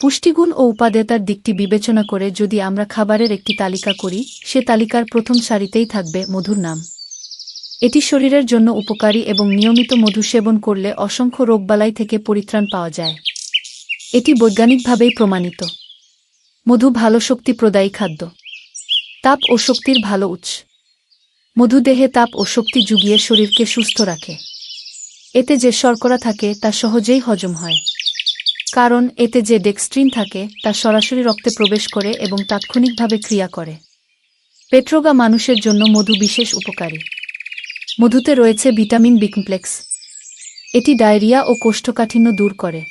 পুষ্টিগুণ ও উপাদেয়তার দিকটি বিবেচনা করে যদি আমরা খাবারের একটি তালিকা করি, সে তালিকার প্রথম সারিতেই থাকবে মধুর নাম। এটি শরীরের জন্য উপকারী এবং নিয়মিত মধু সেবন করলে অসংখ্য রোগবালাই থেকে পরিত্রাণ পাওয়া যায়। এটি বৈজ্ঞানিকভাবেই প্রমাণিত। মধু ভালো শক্তি প্রদায়ী খাদ্য। তাপ ও শক্তির ভালো উৎস। মধু দেহে তাপ ও শক্তি জুগিয়ে শরীরকে সুস্থ রাখে। এতে যে শর্করা থাকে, তা সহজেই হজম হয়। কারণ এতে যে ডেক্সট্রিন থাকে, তা সরাসরি রক্তে প্রবেশ করে এবং তাৎক্ষণিকভাবে ক্রিয়া করে। পেট্রোগা মানুষের জন্য মধু বিশেষ উপকারী। মধুতে রয়েছে ভিটামিন বি কমপ্লেক্স। এটি ডায়রিয়া ও কোষ্ঠকাঠিন্য দূর করে।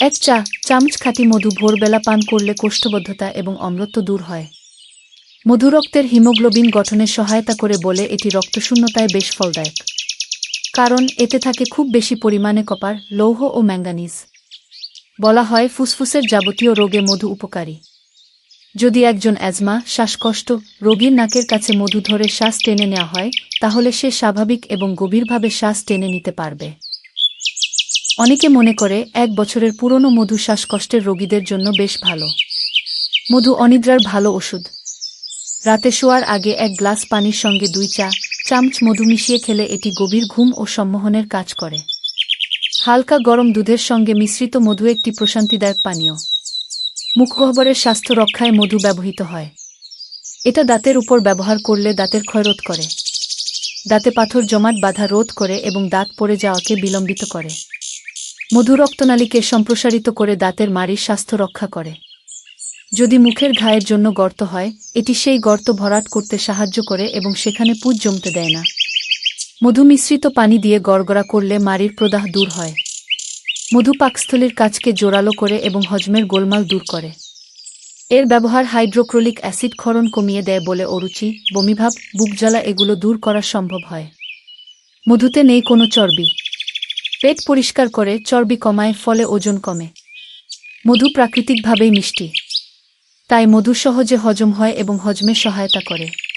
এক চা, চামচ খাঁটি মধু ভোরবেলা পান করলে কোষ্ঠবদ্ধতা এবং অম্লত্ব দূর হয়। মধু রক্তের হিমোগ্লোবিন গঠনে সহায়তা করে বলে এটি রক্তশূন্যতায় বেশ ফলদায়ক। কারণ এতে থাকে খুব বেশি পরিমাণে কপার, লৌহ ও ম্যাঙ্গানিজ। বলা হয় ফুসফুসের যাবতীয় রোগে মধু উপকারী। যদি একজন অ্যাজমা, শ্বাসকষ্ট, রোগীর নাকের কাছে মধু ধরে শ্বাস টেনে নেওয়া হয়, তাহলে সে স্বাভাবিক এবং গভীরভাবে শ্বাস টেনে নিতে পারবে। অনেকে মনে করে এক বছরের পুরনো মধু শ্বাসকষ্টের রোগীদের জন্য বেশ ভালো। মধু অনিদ্রার ভালো ওষুধ। রাতে শোয়ার আগে এক গ্লাস পানির সঙ্গে দুই চা, চামচ মধু মিশিয়ে খেলে এটি গভীর ঘুম ও সম্মোহনের কাজ করে। হালকা গরম দুধের সঙ্গে মিশ্রিত মধু একটি প্রশান্তিদায়ক পানীয়। মুখগহ্বরের স্বাস্থ্য রক্ষায় মধু ব্যবহৃত হয়। এটা দাঁতের উপর ব্যবহার করলে দাঁতের ক্ষয়রোধ করে। দাঁতে পাথর জমাট বাধা রোধ করে এবং দাঁত পড়ে যাওয়াকে বিলম্বিত করে। মধু রক্তনালীকে সম্প্রসারিত করে দাঁতের মাড়ির স্বাস্থ্য রক্ষা করে। যদি মুখের ঘায়ের জন্য গর্ত হয়, এটি সেই গর্ত ভরাট করতে সাহায্য করে এবং সেখানে পুজ জমতে দেয় না। মধু মিশ্রিত পানি দিয়ে গড়গড়া করলে মাড়ির প্রদাহ দূর হয়। মধু পাকস্থলীর কাজকে জোরালো করে এবং হজমের গোলমাল দূর করে। এর ব্যবহার হাইড্রোক্রোলিক অ্যাসিড ক্ষরণ কমিয়ে দেয় বলে অরুচি, বমিভাব বুকজ্বালা এগুলো দূর করা সম্ভব হয়। মধুতে নেই কোনো চর্বি। পেট পরিষ্কার করে চর্বি কমায়, ফলে ওজন কমে। মধু প্রাকৃতিকভাবেই মিষ্টি। তাই মধু সহজে হজম হয় এবং হজমে সহায়তা করে।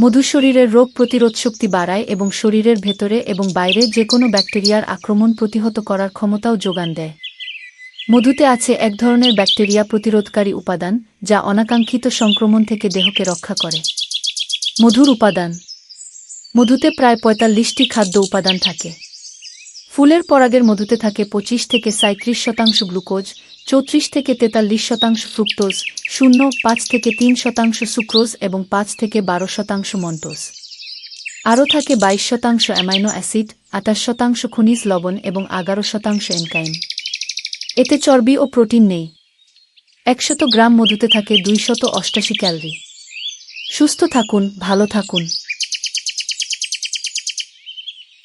মধু শরীরের রোগ প্রতিরোধ শক্তি বাড়ায় এবং শরীরের ভেতরে এবং বাইরে যে কোনো ব্যাকটেরিয়ার আক্রমণ প্রতিহত করার ক্ষমতাও যোগান দেয়। মধুতে আছে এক ধরনের ব্যাকটেরিয়া প্রতিরোধকারী উপাদান, যা অনাকাঙ্ক্ষিত সংক্রমণ থেকে দেহকে রক্ষা করে। মধুর উপাদান। মধুতে প্রায় পঁয়তাল্লিশটি খাদ্য উপাদান থাকে। ফুলের পরাগের মধুতে থাকে পঁচিশ থেকে সাঁত্রিশ শতাংশ গ্লুকোজ চৌত্রিশ থেকে তেতাল্লিশ শতাংশ ফ্রুক্টোজ, শূন্য, পাঁচ থেকে তিন শতাংশ সুক্রোজ এবং পাঁচ থেকে বারো শতাংশ মন্টোজ। আরও থাকে বাইশ শতাংশ অ্যামাইনো অ্যাসিড, আঠাশ শতাংশ খনিজ লবণ এবং এগারো শতাংশ এনকাইম এতে চর্বি ও প্রোটিন নেই। একশত গ্রাম মধুতে থাকে দুইশত অষ্টাশি ক্যালরি। সুস্থ থাকুন, ভালো থাকুন।